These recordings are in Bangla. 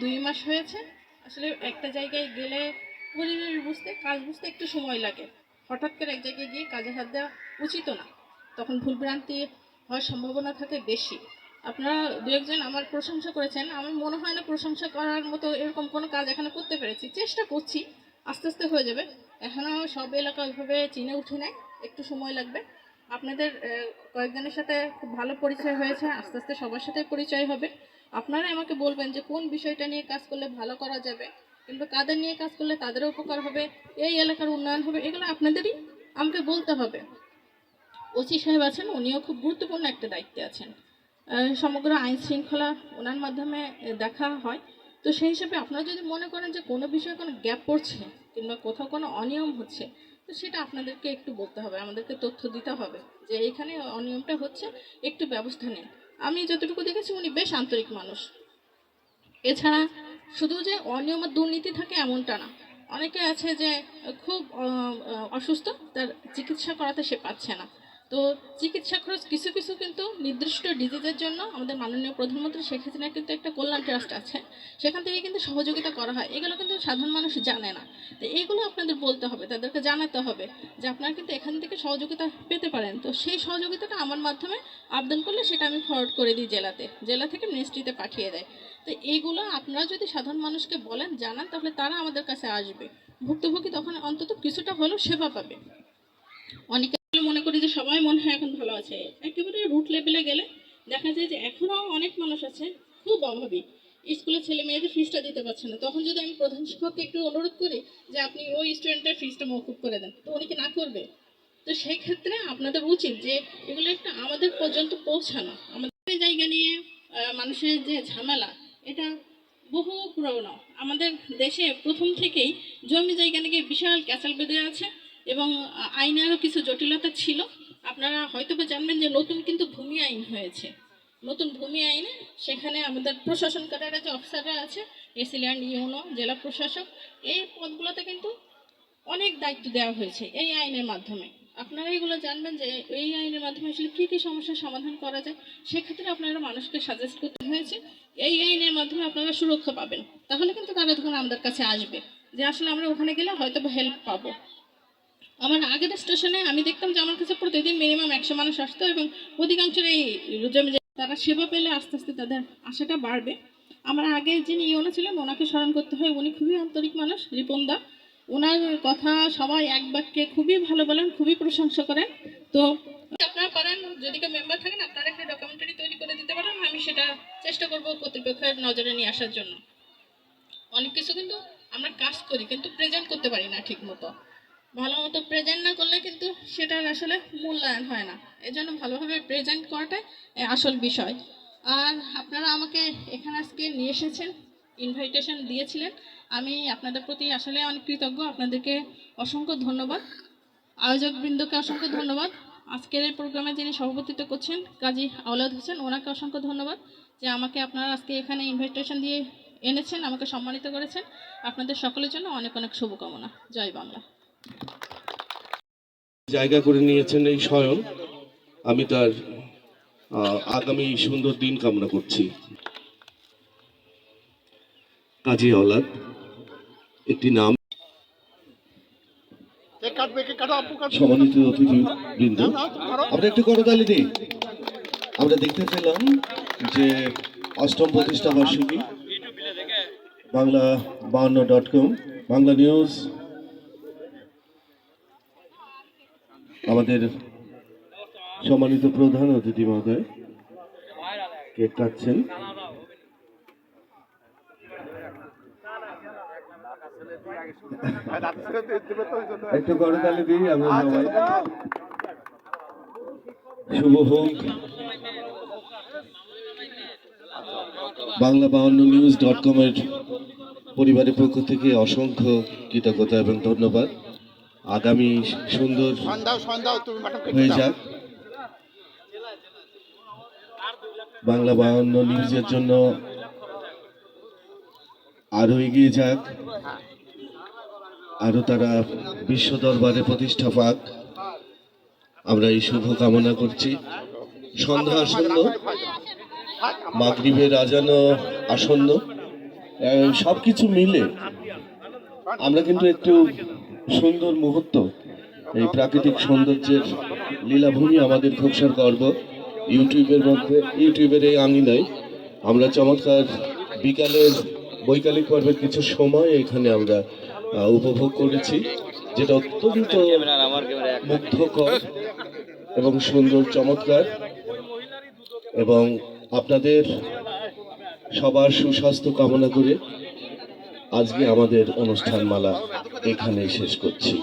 দুই মাস হয়েছে। আসলে একটা জায়গায় গেলে পরিবেশ বুঝতে, কাজ বুঝতে একটু সময় লাগে। হঠাৎ করে এক জায়গায় গিয়ে কাজে হাত দেওয়া উচিত না। তখন ভুলভ্রান্তি হওয়ার সম্ভাবনা থাকে বেশি। আপনারা দু একজন আমার প্রশংসা করেছেন। আমার মনে হয় না প্রশংসা করার মতো এরকম কোনো কাজ এখানে করতে পেরেছি। চেষ্টা করছি, আস্তে আস্তে হয়ে যাবে। এখনও সব এলাকা ওইভাবে চিনে উঠে নেয় একটু সময় লাগবে। আপনাদের কয়েকজনের সাথে খুব ভালো পরিচয় হয়েছে। আস্তে আস্তে সবার সাথে পরিচয় হবে। আপনারা আমাকে বলবেন যে কোন বিষয়টা নিয়ে কাজ করলে ভালো করা যাবে, কিংবা কাদের নিয়ে কাজ করলে তাদেরও উপকার হবে, এই এলাকার উন্নয়ন হবে, এগুলো আপনাদেরই আমাকে বলতে হবে। ওসি সাহেব আছেন, উনিও খুব গুরুত্বপূর্ণ একটা দায়িত্বে আছেন। সমগ্র আইন শৃঙ্খলা ওনার মাধ্যমে দেখা হয়। তো সেই হিসাবে আপনারা যদি মনে করেন যে কোনো বিষয়ে কোনো গ্যাপ পড়ছে, কিংবা কোথাও কোনো অনিয়ম হচ্ছে, তো সেটা আপনাদেরকে একটু বলতে হবে, আমাদেরকে তথ্য দিতে হবে যে এখানে অনিয়মটা হচ্ছে, একটু ব্যবস্থা নিন। আমি যতটুকু দেখেছি, উনি বেশ আন্তরিক মানুষ। এছাড়া শুধু যে অনিয়ম আর দুর্নীতি থাকে এমনটা না। অনেকে আছে যে খুব অসুস্থ, তার চিকিৎসা করাতে সে পাচ্ছে না। তো চিকিৎসা খরচ কিছু কিছু কিন্তু নির্দিষ্ট ডিজিজের জন্য আমাদের মাননীয় প্রধানমন্ত্রী শেখ হাসিনার কিন্তু একটা কল্যাণ ট্রাস্ট আছে। সেখান থেকে কিন্তু সহযোগিতা করা হয়। এগুলো কিন্তু সাধারণ মানুষ জানে না। তো এইগুলো আপনাদের বলতে হবে, তাদেরকে জানাতে হবে যে আপনারা কিন্তু এখান থেকে সহযোগিতা পেতে পারেন। তো সেই সহযোগিতাটা আমার মাধ্যমে আবেদন করলে সেটা আমি ফরওয়ার্ড করে দিই জেলাতে। জেলা থেকে মিনিস্ট্রিতে পাঠিয়ে দেয়। তো এইগুলো আপনারা যদি সাধারণ মানুষকে বলেন, জানান, তাহলে তারা আমাদের কাছে আসবে। ভুক্তভোগী তখন অন্তত কিছুটা হলেও সেবা পাবে। অনেকে সবাই মনে হয় এখন ভালো আছে। একেবারে রুট লেভেলে গেলে দেখা যায় যে এখনও অনেক মানুষ আছে, খুব অভাবী। স্কুলের ছেলে মেয়েদের ফিসটা দিতে পারছে না। তখন যদি আমি প্রধান শিক্ষককে একটু অনুরোধ করি যে আপনি ওই স্টুডেন্টের ফিসটা মকুব করে দেন, তো উনি কি না করবে? তো সেই ক্ষেত্রে আপনাদের উচিত যে এগুলো একটা আমাদের পর্যন্ত পৌঁছানো। আমাদের জায়গা নিয়ে মানুষের যে ঝামেলা, এটা বহু পুরনো। আমাদের দেশে প্রথম থেকেই জমি জায়গা নিয়ে বিশাল ক্যাচাল বেঁধে আছে এবং আইনেরও কিছু জটিলতা ছিল। আপনারা হয়তো বা জানবেন যে নতুন কিন্তু ভূমি আইন হয়েছে। নতুন ভূমি আইনে সেখানে আমাদের প্রশাসন কাটারা যে অফিসাররা আছে এসিল্যান্ড ইউনো, জেলা প্রশাসক, এই পদগুলোতে কিন্তু অনেক দায়িত্ব দেওয়া হয়েছে এই আইনের মাধ্যমে। আপনারা এগুলো জানবেন যে এই আইনের মাধ্যমে আসলে কী কী সমস্যার সমাধান করা যায়, সেক্ষেত্রে আপনারা মানুষকে সাজেস্ট করতে হয়েছে, এই আইনের মাধ্যমে আপনারা সুরক্ষা পাবেন। তাহলে কিন্তু তারা তখন আমাদের কাছে আসবে, যে আসলে আমরা ওখানে গেলে হয়তো হেল্প পাবো। আমার আগের স্টেশনে আমি দেখতাম যে আমার কাছে প্রতিদিন মিনিমাম একশো মানুষ আসতো এবং অধিকাংশ এই জমি তারা সেবা পেলে আস্তে আস্তে তাদের আশাটা বাড়বে। আমার আগে যিনি ইউনো ছিলেন, ওনাকে স্মরণ করতে হয়, উনি খুবই আন্তরিক মানুষ, রিপন দা। ওনার কথা সবাই এক বাক্যে খুবই ভালো বলেন, খুবই প্রশংসা করেন। তো আপনারা পারেন, যদি কেউ মেম্বার থাকেন, আপনারা একটা ডকুমেন্টারি তৈরি করে দিতে পারেন, আমি সেটা চেষ্টা করব কর্তৃপক্ষের নজরে নিয়ে আসার জন্য। অনেক কিছু কিন্তু আমরা কাজ করি, কিন্তু প্রেজেন্ট করতে পারি না ঠিক মতো ভালো মতো প্রেজেন্ট না করলে কিন্তু সেটার আসলে মূল্যায়ন হয় না। এজন্য ভালোভাবে প্রেজেন্ট করাটাই আসল বিষয়। আর আপনারা আমাকে এখানে আজকে নিয়ে এসেছেন ইনভাইটেশন দিয়েছিলেন। আমি আপনাদের প্রতি আসলে অনেক কৃতজ্ঞ। আপনাদেরকে অসংখ্য ধন্যবাদ। আয়োজকবৃন্দকে অসংখ্য ধন্যবাদ। আজকের এই প্রোগ্রামে যিনি সভাপতিত্ব করছেন, কাজী আওলাদ হোসেন, ওনাকে অসংখ্য ধন্যবাদ যে আমাকে আপনারা আজকে এখানে ইনভাইটেশন দিয়ে এনেছেন, আমাকে সম্মানিত করেছেন। আপনাদের সকলের জন্য অনেক অনেক শুভকামনা। জয় বাংলা। জায়গা করে নিয়েছেন এই স্বয়ং। আমি তার আহ, আগামী সুন্দর দিন কামনা করছি। কাজী অলাদ একটি নাম। সম্মানিত অতিথি বৃন্দ তুমি করো। আমরা একটু করতালি দিই। আমরা দেখতে পেলাম যে অষ্টম প্রতিষ্ঠা বার্ষিকী। বাংলা বাউন্ন ডট কম বাংলা নিউজ আমাদের সম্মানিত প্রধান অতিথি মহোদয় কেক কাটছেন। একটু করতালি দিই আমরা আচ্ছা, সবাই শুভ হোক। বাংলা বাউন্ন নিউজ ডট কমের পরিবারের পক্ষ থেকে অসংখ্য কৃতজ্ঞতা এবং ধন্যবাদ। আগামী সুন্দর হয়ে যাক। বাংলা বাউন্ন নিউজের জন্য আরও এগিয়ে যাক। আরও তারা বিশ্ব দরবারে প্রতিষ্ঠা পাক। আমরা এই শুভ কামনা করছি। সন্ধ্যা আসন্ন। মাগরিবের আজানো আসন্ন। সব কিছু মিলে আমরা কিন্তু একটু সুন্দর মুহূর্ত। এই প্রাকৃতিক সৌন্দর্যের লীলাভূমি আমাদের খোকসার গর্ব। ইউটিউবের মধ্যে, ইউটিউবের এই আঙিনায় আমরা চমৎকার বিকালের বৈকালিক পর্বের কিছু সময় এখানে আমরা উপভোগ করেছি, যেটা অত্যন্ত মুগ্ধকর এবং সুন্দর, চমৎকার এবং আপনাদের সবার সুস্বাস্থ্য কামনা করে আজকে আমাদের অনুষ্ঠান মালা এখানে শেষ করছি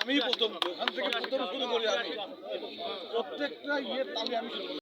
আমি প্রথম ওখান থেকে প্রথম শুরু করি আমি প্রত্যেকটা ইয়ে আমি আমি।